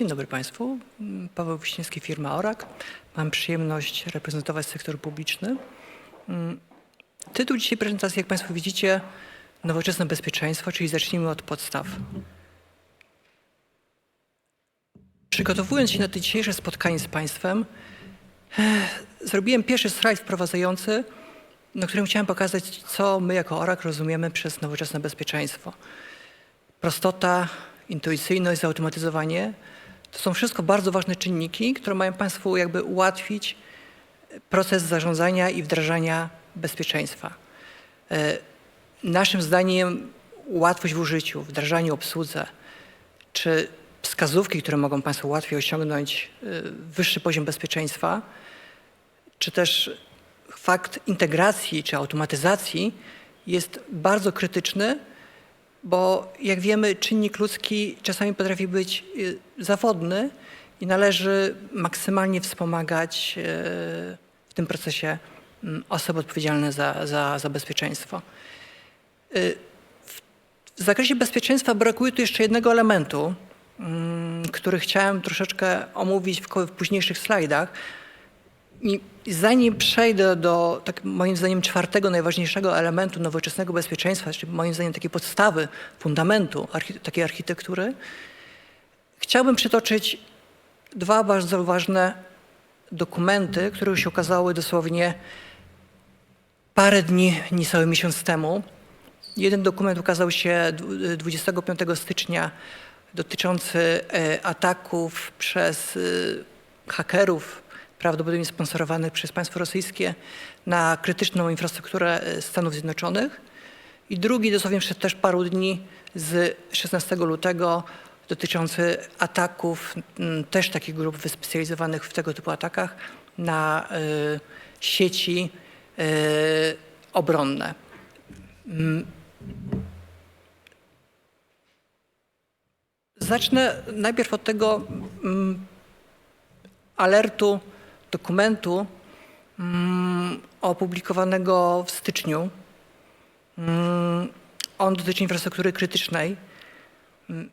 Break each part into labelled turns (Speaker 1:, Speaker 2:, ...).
Speaker 1: Dzień dobry Państwu. Paweł Wiśniewski, firma ORAK. Mam przyjemność reprezentować sektor publiczny. Mm, Tytuł dzisiejszej prezentacji, jak Państwo widzicie, nowoczesne bezpieczeństwo, czyli zacznijmy od podstaw. Przygotowując się na to dzisiejsze spotkanie z Państwem, eh, zrobiłem pierwszy slajd wprowadzający, na którym chciałem pokazać, co my jako ORAK rozumiemy przez nowoczesne bezpieczeństwo. Prostota, intuicyjność, zautomatyzowanie to są wszystko bardzo ważne czynniki, które mają Państwu jakby ułatwić proces zarządzania i wdrażania bezpieczeństwa. E, Naszym zdaniem łatwość w użyciu, wdrażaniu, obsłudze, czy wskazówki, które mogą Państwu łatwiej osiągnąć e, wyższy poziom bezpieczeństwa, czy też fakt integracji czy automatyzacji jest bardzo krytyczny, bo jak wiemy, czynnik ludzki czasami potrafi być y, zawodny i należy maksymalnie wspomagać y, w tym procesie mm, osoby odpowiedzialne za, za, za bezpieczeństwo. Y, W zakresie bezpieczeństwa brakuje tu jeszcze jednego elementu, mm, który chciałem troszeczkę omówić w, w późniejszych slajdach. I zanim przejdę do, tak moim zdaniem, czwartego najważniejszego elementu nowoczesnego bezpieczeństwa, czyli moim zdaniem takiej podstawy, fundamentu archi- takiej architektury, chciałbym przytoczyć dwa bardzo ważne dokumenty, które się ukazały dosłownie parę dni, niecały miesiąc temu. Jeden dokument ukazał się dwu- 25 stycznia dotyczący e, ataków przez e, hakerów, prawdopodobnie sponsorowanych przez państwo rosyjskie, na krytyczną infrastrukturę e, Stanów Zjednoczonych. I drugi dosłownie przed też paru dni z 16 lutego dotyczący ataków m, też takich grup wyspecjalizowanych w tego typu atakach na e, sieci e, obronne. Zacznę najpierw od tego mm, alertu, dokumentu mm, opublikowanego w styczniu. Mm, On dotyczy infrastruktury krytycznej. Mm,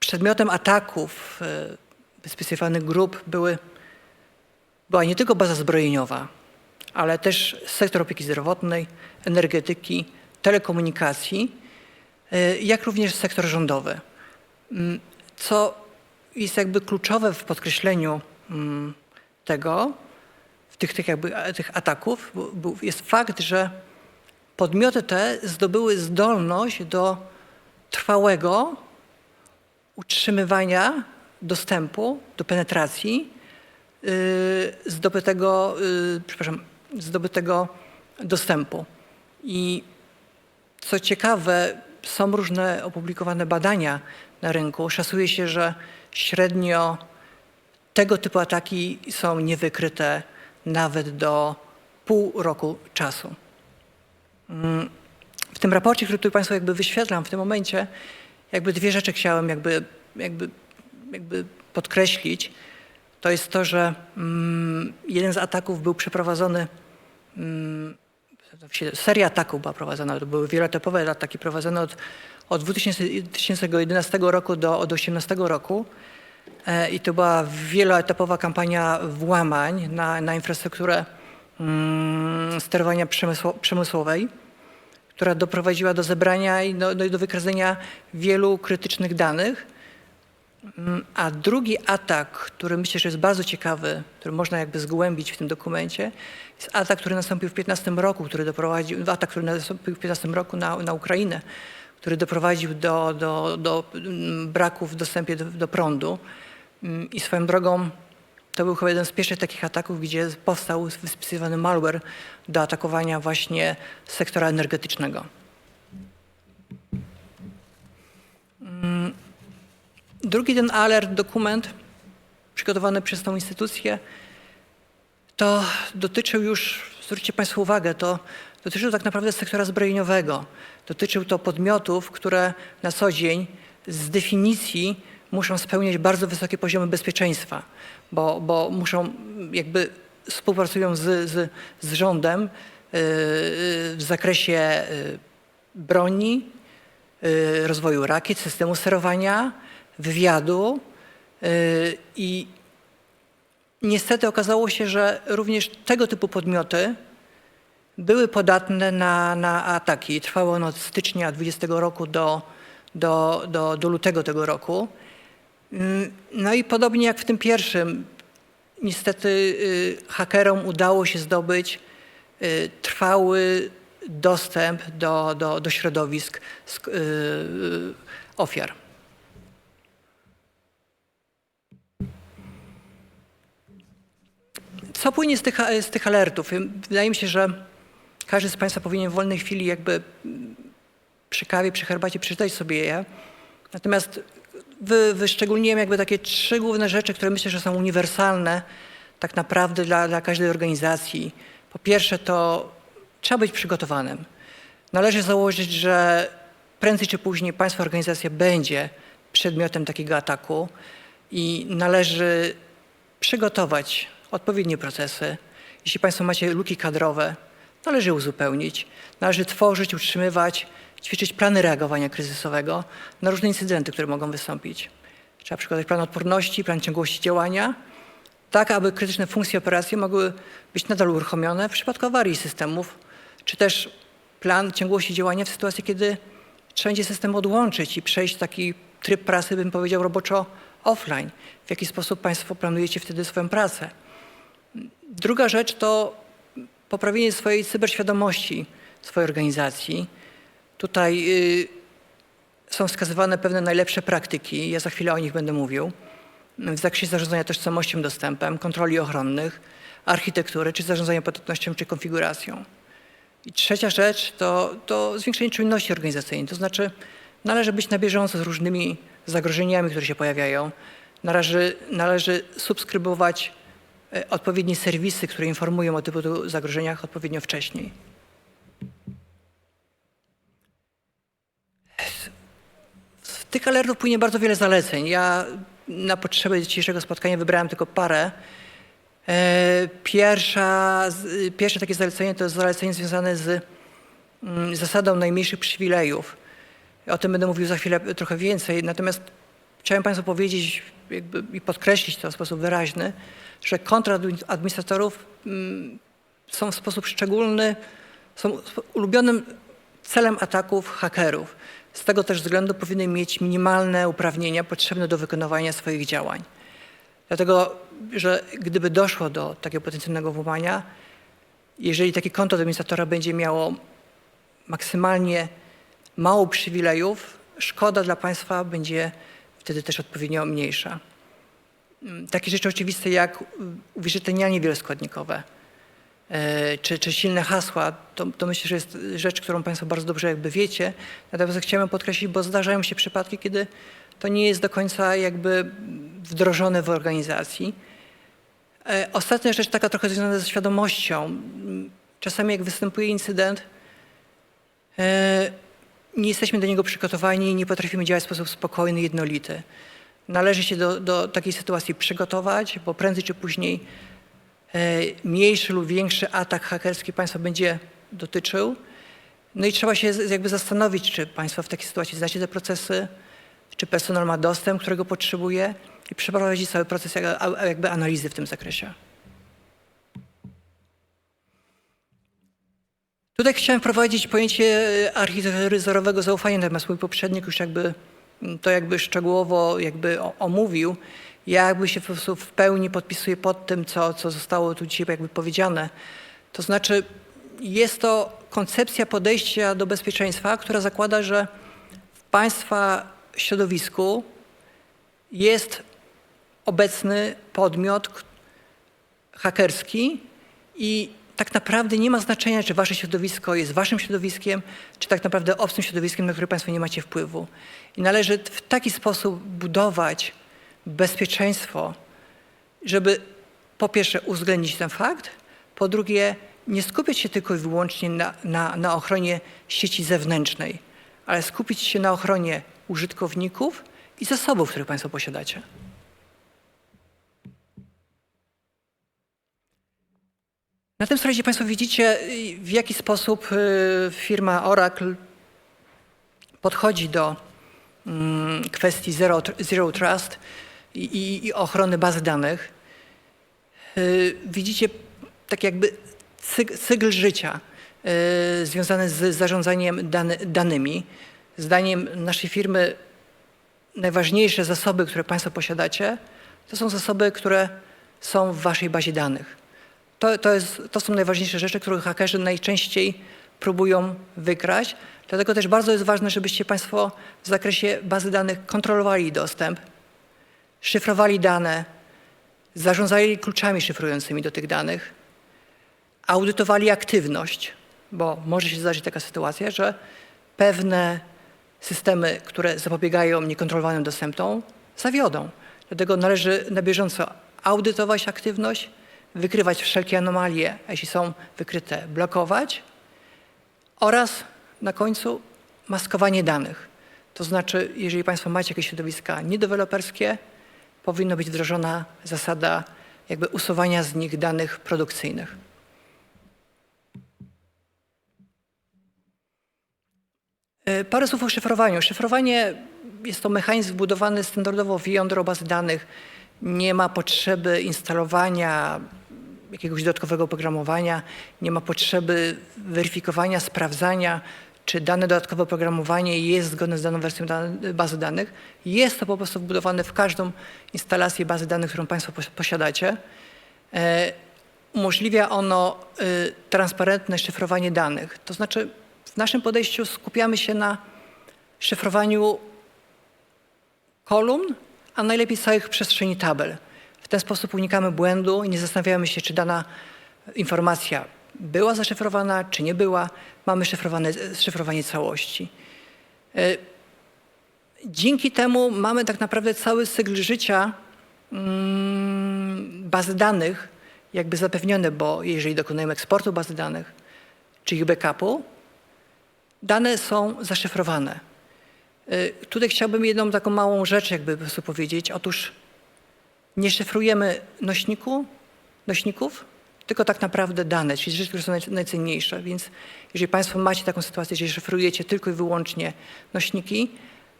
Speaker 1: Przedmiotem ataków e, wyspecjalizowanych grup były, była nie tylko baza zbrojeniowa, ale też sektor opieki zdrowotnej, energetyki, telekomunikacji, e, jak również sektor rządowy. Mm, Co jest jakby kluczowe w podkreśleniu mm, tego, tych, tych, jakby, tych ataków, jest fakt, że podmioty te zdobyły zdolność do trwałego utrzymywania dostępu do penetracji yy, zdobytego, yy, przepraszam, zdobytego dostępu. I co ciekawe, są różne opublikowane badania na rynku. Szacuje się, że średnio tego typu ataki są niewykryte nawet do pół roku czasu. Mm, W tym raporcie, który tu Państwu jakby wyświetlam w tym momencie, jakby dwie rzeczy chciałem jakby, jakby, jakby podkreślić. To jest to, że mm, jeden z ataków był przeprowadzony Właściwie Seria ataków była prowadzona, to były wieloetapowe ataki prowadzone od, od 2011 roku do od 2018 roku. E, I to była wieloetapowa kampania włamań na, na infrastrukturę mm, sterowania przemysło, przemysłowej, która doprowadziła do zebrania i do, do, do wykazania wielu krytycznych danych. Mm, A drugi atak, który myślę, że jest bardzo ciekawy, który można jakby zgłębić w tym dokumencie, jest atak, który nastąpił w 15 roku, który doprowadził, atak, który nastąpił w 15 roku na, na Ukrainę, który doprowadził do, do, do mm, braku w dostępie do, do prądu. Mm, I swoją drogą to był chyba jeden z pierwszych takich ataków, gdzie powstał wyspecjalizowany malware do atakowania właśnie sektora energetycznego. Drugi ten alert, dokument przygotowany przez tą instytucję, to dotyczył już, zwróćcie Państwo uwagę, to dotyczył tak naprawdę sektora zbrojeniowego. Dotyczył to podmiotów, które na co dzień z definicji muszą spełniać bardzo wysokie poziomy bezpieczeństwa, bo, bo muszą jakby współpracują z, z, z rządem yy, w zakresie yy, broni, y, rozwoju rakiet, systemu sterowania, wywiadu, Y, I niestety okazało się, że również tego typu podmioty były podatne na, na ataki. Trwało ono od stycznia 20 roku do, do, do, do lutego tego roku. Mm, No i podobnie jak w tym pierwszym, niestety y, hakerom udało się zdobyć y, trwały dostęp do, do, do środowisk sk- y, ofiar. Co płynie z tych, z tych alertów? Wydaje mi się, że każdy z Państwa powinien w wolnej chwili jakby przy kawie, przy herbacie przeczytać sobie je. Natomiast wy, wyszczególniłem jakby takie trzy główne rzeczy, które myślę, że są uniwersalne tak naprawdę dla, dla każdej organizacji. Po pierwsze to trzeba być przygotowanym. Należy założyć, że prędzej czy później Państwa organizacja będzie przedmiotem takiego ataku i należy przygotować odpowiednie procesy. Jeśli Państwo macie luki kadrowe, należy uzupełnić. Należy tworzyć, utrzymywać, ćwiczyć plany reagowania kryzysowego na różne incydenty, które mogą wystąpić. Trzeba przygotować plan odporności, plan ciągłości działania, tak aby krytyczne funkcje operacji mogły być nadal uruchomione w przypadku awarii systemów, czy też plan ciągłości działania w sytuacji, kiedy trzeba będzie system odłączyć i przejść taki tryb pracy, bym powiedział, roboczo offline. W jaki sposób Państwo planujecie wtedy swoją pracę? Druga rzecz to poprawienie swojej cyberświadomości swojej organizacji. Tutaj y, są wskazywane pewne najlepsze praktyki, ja za chwilę o nich będę mówił, w zakresie zarządzania tożsamością, dostępem, kontroli ochronnych, architektury, czy zarządzania podatnością, czy konfiguracją. I trzecia rzecz to, to zwiększenie czujności organizacyjnej, to znaczy należy być na bieżąco z różnymi zagrożeniami, które się pojawiają. Należy, należy subskrybować odpowiednie serwisy, które informują o typu zagrożeniach odpowiednio wcześniej. Z tych alertów płynie bardzo wiele zaleceń. Ja na potrzeby dzisiejszego spotkania wybrałem tylko parę. E, Pierwsza, pierwsze takie zalecenie to jest zalecenie związane z mm, zasadą najmniejszych przywilejów. O tym będę mówił za chwilę trochę więcej. Natomiast chciałem Państwu powiedzieć i podkreślić to w sposób wyraźny, że kontra admi- administratorów mm, są w sposób szczególny, są ulubionym celem ataków hakerów. Z tego też względu powinny mieć minimalne uprawnienia potrzebne do wykonywania swoich działań. Dlatego, że gdyby doszło do takiego potencjalnego włamania, jeżeli takie konto administratora będzie miało maksymalnie mało przywilejów, szkoda dla państwa będzie wtedy też odpowiednio mniejsza. Mm, Takie rzeczy oczywiste jak mm, uwierzytelnianie wieloskładnikowe e, czy, czy silne hasła, to, to myślę, że jest rzecz, którą Państwo bardzo dobrze jakby wiecie. Natomiast chciałem podkreślić, bo zdarzają się przypadki, kiedy to nie jest do końca jakby wdrożone w organizacji. E, Ostatnia rzecz taka trochę związana ze świadomością. Mm, Czasami jak występuje incydent, e, nie jesteśmy do niego przygotowani i nie potrafimy działać w sposób spokojny, jednolity. Należy się do, do takiej sytuacji przygotować, bo prędzej czy później e, mniejszy lub większy atak hakerski państwa będzie dotyczył. No i trzeba się jakby zastanowić, czy państwo w takiej sytuacji znacie te procesy, czy personel ma dostęp, którego potrzebuje i przeprowadzić cały proces jakby analizy w tym zakresie. Tutaj chciałem wprowadzić pojęcie e, architektury zaufania, natomiast mój poprzednik już jakby mm, to jakby szczegółowo jakby omówił. Ja jakby się w pełni podpisuję pod tym, co, co zostało tu dzisiaj jakby powiedziane. To znaczy jest to koncepcja podejścia do bezpieczeństwa, która zakłada, że w państwa środowisku jest obecny podmiot hakerski i tak naprawdę nie ma znaczenia, czy wasze środowisko jest waszym środowiskiem, czy tak naprawdę obcym środowiskiem, na które państwo nie macie wpływu. I należy w taki sposób budować bezpieczeństwo, żeby po pierwsze uwzględnić ten fakt, po drugie nie skupiać się tylko i wyłącznie na, na, na ochronie sieci zewnętrznej, ale skupić się na ochronie użytkowników i zasobów, które państwo posiadacie. Na tym slajdzie Państwo widzicie, w jaki sposób y, firma Oracle podchodzi do mm, kwestii Zero, Zero Trust. i, i, ochrony bazy danych, y, widzicie tak jakby cykl życia y, związany z zarządzaniem dany, danymi. Zdaniem naszej firmy najważniejsze zasoby, które Państwo posiadacie, to są zasoby, które są w Waszej bazie danych. To, to, jest, to są najważniejsze rzeczy, które hakerzy najczęściej próbują wykraść. Dlatego też bardzo jest ważne, żebyście Państwo w zakresie bazy danych kontrolowali dostęp, szyfrowali dane, zarządzali kluczami szyfrującymi do tych danych, audytowali aktywność, bo może się zdarzyć taka sytuacja, że pewne systemy, które zapobiegają niekontrolowanym dostępom, zawiodą. Dlatego należy na bieżąco audytować aktywność, wykrywać wszelkie anomalie, a jeśli są wykryte, blokować oraz na końcu maskowanie danych. To znaczy, jeżeli Państwo macie jakieś środowiska niedeweloperskie, powinna być wdrożona zasada jakby usuwania z nich danych produkcyjnych. E, Parę słów o szyfrowaniu. Szyfrowanie jest to mechanizm wbudowany standardowo w jądro bazy danych. Nie ma potrzeby instalowania jakiegoś dodatkowego oprogramowania, nie ma potrzeby weryfikowania, sprawdzania, czy dane dodatkowe oprogramowanie jest zgodne z daną wersją bazy danych. Jest to po prostu wbudowane w każdą instalację bazy danych, którą Państwo pos- posiadacie. E, Umożliwia ono y, transparentne szyfrowanie danych. To znaczy w naszym podejściu skupiamy się na szyfrowaniu kolumn, a najlepiej całych przestrzeni tabel. W ten sposób unikamy błędu i nie zastanawiamy się, czy dana informacja była zaszyfrowana, czy nie była. Mamy szyfrowanie całości. Y, Dzięki temu mamy tak naprawdę cały cykl życia mm, bazy danych jakby zapewniony, bo jeżeli dokonujemy eksportu bazy danych czy ich backupu, dane są zaszyfrowane. Y, Tutaj chciałbym jedną taką małą rzecz jakby po powiedzieć. Otóż nie szyfrujemy nośniku, nośników, tylko tak naprawdę dane, czyli rzeczy, które są naj- najcenniejsze. Więc jeżeli Państwo macie taką sytuację, że szyfrujecie tylko i wyłącznie nośniki,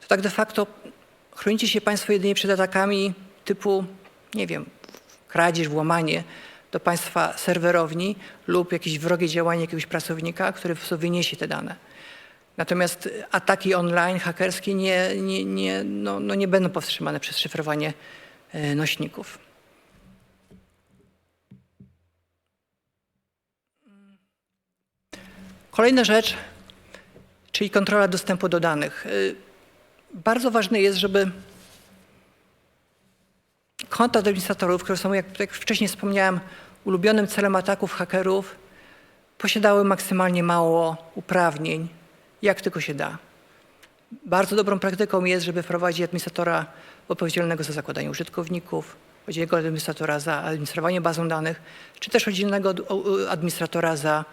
Speaker 1: to tak de facto chronicie się Państwo jedynie przed atakami typu, nie wiem, kradzież, włamanie do Państwa serwerowni lub jakieś wrogie działanie jakiegoś pracownika, który wyniesie te dane. Natomiast ataki online, hakerskie nie, nie, nie, no, no nie będą powstrzymane przez szyfrowanie nośników. Kolejna rzecz, czyli kontrola dostępu do danych. Y, Bardzo ważne jest, żeby konta administratorów, które są, jak, jak wcześniej wspomniałem, ulubionym celem ataków hakerów, posiadały maksymalnie mało uprawnień, jak tylko się da. Bardzo dobrą praktyką jest, żeby wprowadzić administratora odpowiedzialnego za zakładanie użytkowników, oddzielnego administratora za administrowanie bazą danych, czy też oddzielnego administratora za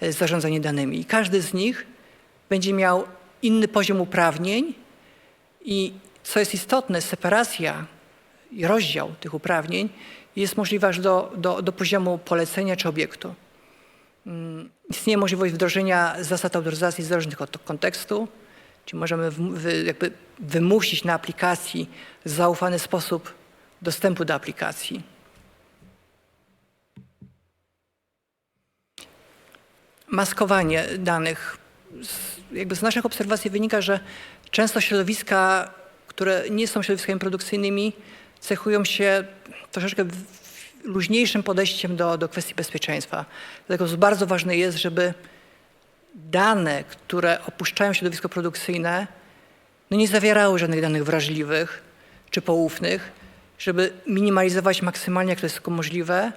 Speaker 1: e, zarządzanie danymi. I każdy z nich będzie miał inny poziom uprawnień i co jest istotne, separacja i rozdział tych uprawnień jest możliwa aż do, do, do poziomu polecenia czy obiektu. Mm, Istnieje możliwość wdrożenia zasad autoryzacji zależnych od kontekstu, czyli możemy jakby wymusić na aplikacji zaufany sposób dostępu do aplikacji. Maskowanie danych. Z, jakby z naszych obserwacji wynika, że często środowiska, które nie są środowiskami produkcyjnymi, cechują się troszeczkę luźniejszym podejściem do, do kwestii bezpieczeństwa. Dlatego bardzo ważne jest, żeby dane, które opuszczają środowisko produkcyjne, no nie zawierały żadnych danych wrażliwych czy poufnych, żeby minimalizować maksymalnie, jak to jest tylko możliwe,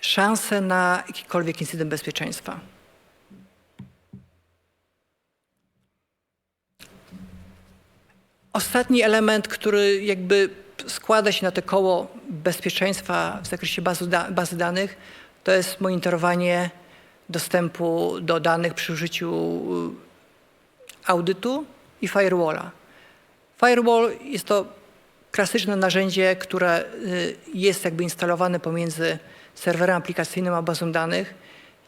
Speaker 1: szanse na jakikolwiek incydent bezpieczeństwa. Ostatni element, który jakby składa się na to koło bezpieczeństwa w zakresie bazu da, bazy danych, to jest monitorowanie dostępu do danych przy użyciu y, audytu i firewalla. Firewall jest to klasyczne narzędzie, które y, jest jakby instalowane pomiędzy serwerem aplikacyjnym a bazą danych.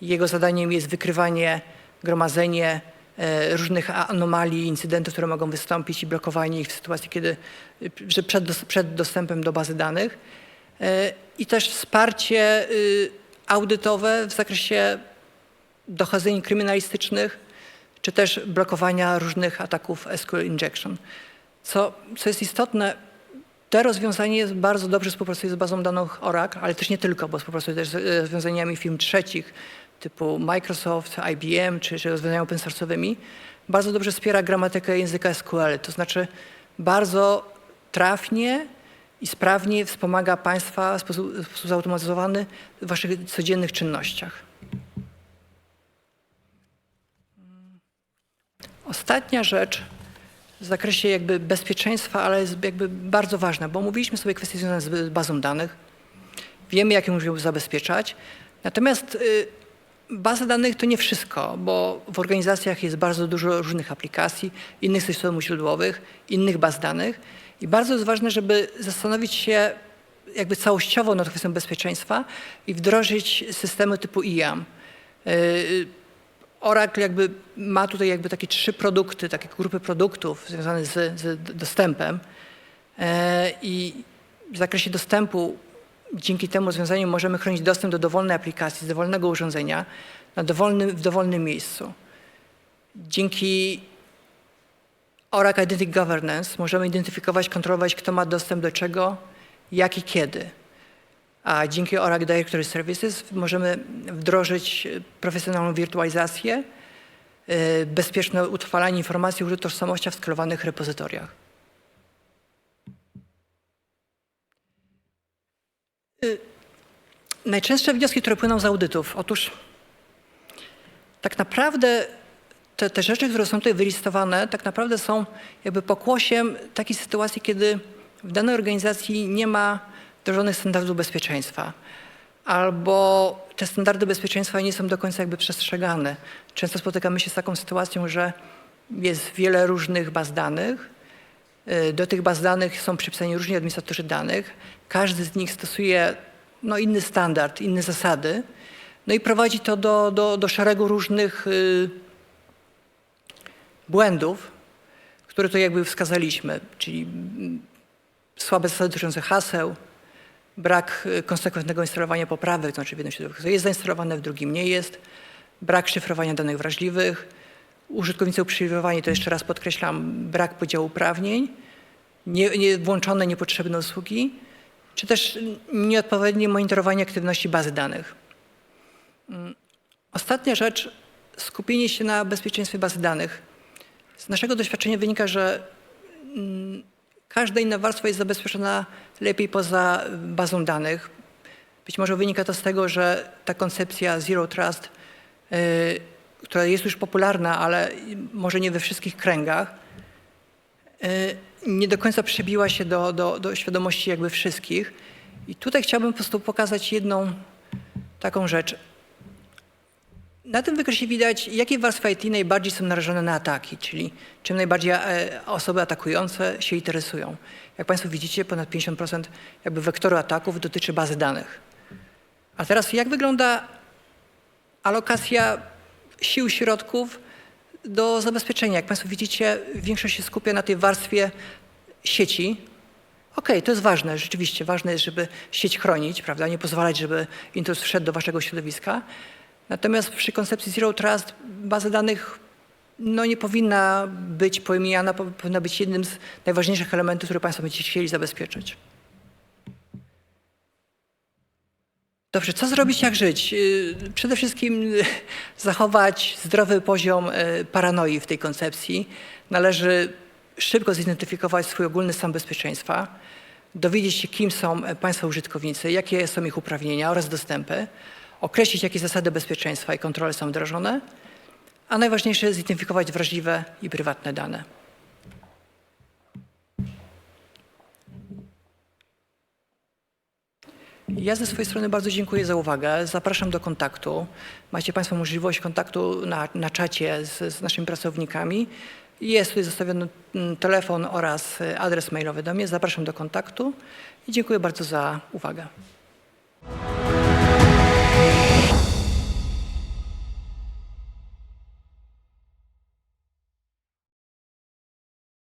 Speaker 1: Jego zadaniem jest wykrywanie, gromadzenie e, różnych anomalii, incydentów, które mogą wystąpić i blokowanie ich w sytuacji, kiedy przed, dos- przed dostępem do bazy danych. I też wsparcie y, audytowe w zakresie dochodzeń kryminalistycznych, czy też blokowania różnych ataków SQL injection. Co, co jest istotne, to rozwiązanie jest bardzo dobrze współpracuje z bazą danych Oracle, ale też nie tylko, bo współpracuje też z e, rozwiązaniami firm trzecich typu Microsoft, IBM czy, czy rozwiązaniami open source'owymi. Bardzo dobrze wspiera gramatykę języka SQL, to znaczy bardzo trafnie i sprawnie wspomaga Państwa w sposób, w sposób zautomatyzowany w Waszych codziennych czynnościach. Ostatnia rzecz w zakresie jakby bezpieczeństwa, ale jest jakby bardzo ważna, bo mówiliśmy sobie kwestie związane z bazą danych. Wiemy, jak ją musimy zabezpieczać. Natomiast y, baza danych to nie wszystko, bo w organizacjach jest bardzo dużo różnych aplikacji, innych systemów źródłowych, innych baz danych i bardzo jest ważne, żeby zastanowić się jakby całościowo nad kwestią bezpieczeństwa i wdrożyć systemy typu IAM. Y, Oracle jakby ma tutaj jakby takie trzy produkty, takie grupy produktów związane z, z dostępem E, i w zakresie dostępu dzięki temu rozwiązaniu możemy chronić dostęp do dowolnej aplikacji, z dowolnego urządzenia na dowolnym, w dowolnym miejscu. Dzięki Oracle Identity Governance możemy identyfikować, kontrolować, kto ma dostęp do czego, jak i kiedy. A dzięki Oracle Directory Services możemy wdrożyć e, profesjonalną wirtualizację, e, bezpieczne utrwalanie informacji o tożsamościach w skalowanych repozytoriach. Y, Najczęstsze wnioski, które płyną z audytów. Otóż tak naprawdę te, te rzeczy, które są tutaj wylistowane, tak naprawdę są jakby pokłosiem takiej sytuacji, kiedy w danej organizacji nie ma wdrożonych standardów bezpieczeństwa. Albo te standardy bezpieczeństwa nie są do końca jakby przestrzegane. Często spotykamy się z taką sytuacją, że jest wiele różnych baz danych. Y, Do tych baz danych są przypisani różni administratorzy danych. Każdy z nich stosuje no, inny standard, inne zasady. No i prowadzi to do, do, do szeregu różnych y, błędów, które tu jakby wskazaliśmy, czyli mm, słabe zasady dotyczące haseł, brak y, konsekwentnego instalowania poprawek, to znaczy w jednym środowisku jest zainstalowane, w drugim nie jest, brak szyfrowania danych wrażliwych, użytkownicy uprzywilejowani, to jeszcze raz podkreślam, brak podziału uprawnień, nie, nie, włączone niepotrzebne usługi, czy też nieodpowiednie monitorowanie aktywności bazy danych. Mm, Ostatnia rzecz, skupienie się na bezpieczeństwie bazy danych. Z naszego doświadczenia wynika, że mm, każda inna warstwa jest zabezpieczona lepiej poza bazą danych. Być może wynika to z tego, że ta koncepcja Zero Trust, y, która jest już popularna, ale może nie we wszystkich kręgach, y, nie do końca przebiła się do, do, do świadomości jakby wszystkich. I tutaj chciałbym po prostu pokazać jedną taką rzecz. Na tym wykresie widać, jakie warstwy IT najbardziej są narażone na ataki, czyli czym najbardziej e, osoby atakujące się interesują. Jak Państwo widzicie, ponad 50% jakby wektoru ataków dotyczy bazy danych. A teraz jak wygląda alokacja sił, środków do zabezpieczenia? Jak Państwo widzicie, większość się skupia na tej warstwie sieci. Okej, to jest ważne, rzeczywiście ważne jest, żeby sieć chronić, prawda, nie pozwalać, żeby intruz wszedł do Waszego środowiska. Natomiast przy koncepcji Zero Trust baza danych no, nie powinna być pomijana, po- powinna być jednym z najważniejszych elementów, które Państwo będziecie chcieli zabezpieczyć. Dobrze, co zrobić, jak żyć? Yy, Przede wszystkim zachować zdrowy poziom yy, paranoi w tej koncepcji. Należy szybko zidentyfikować swój ogólny stan bezpieczeństwa, dowiedzieć się, kim są Państwa użytkownicy, jakie są ich uprawnienia oraz dostępy, określić, jakie zasady bezpieczeństwa i kontrole są wdrożone, a najważniejsze zidentyfikować wrażliwe i prywatne dane. Ja ze swojej strony bardzo dziękuję za uwagę. Zapraszam do kontaktu. Macie Państwo możliwość kontaktu na, na czacie z, z naszymi pracownikami. Jest tutaj zostawiony mm, telefon oraz y, adres mailowy do mnie. Zapraszam do kontaktu i dziękuję bardzo za uwagę.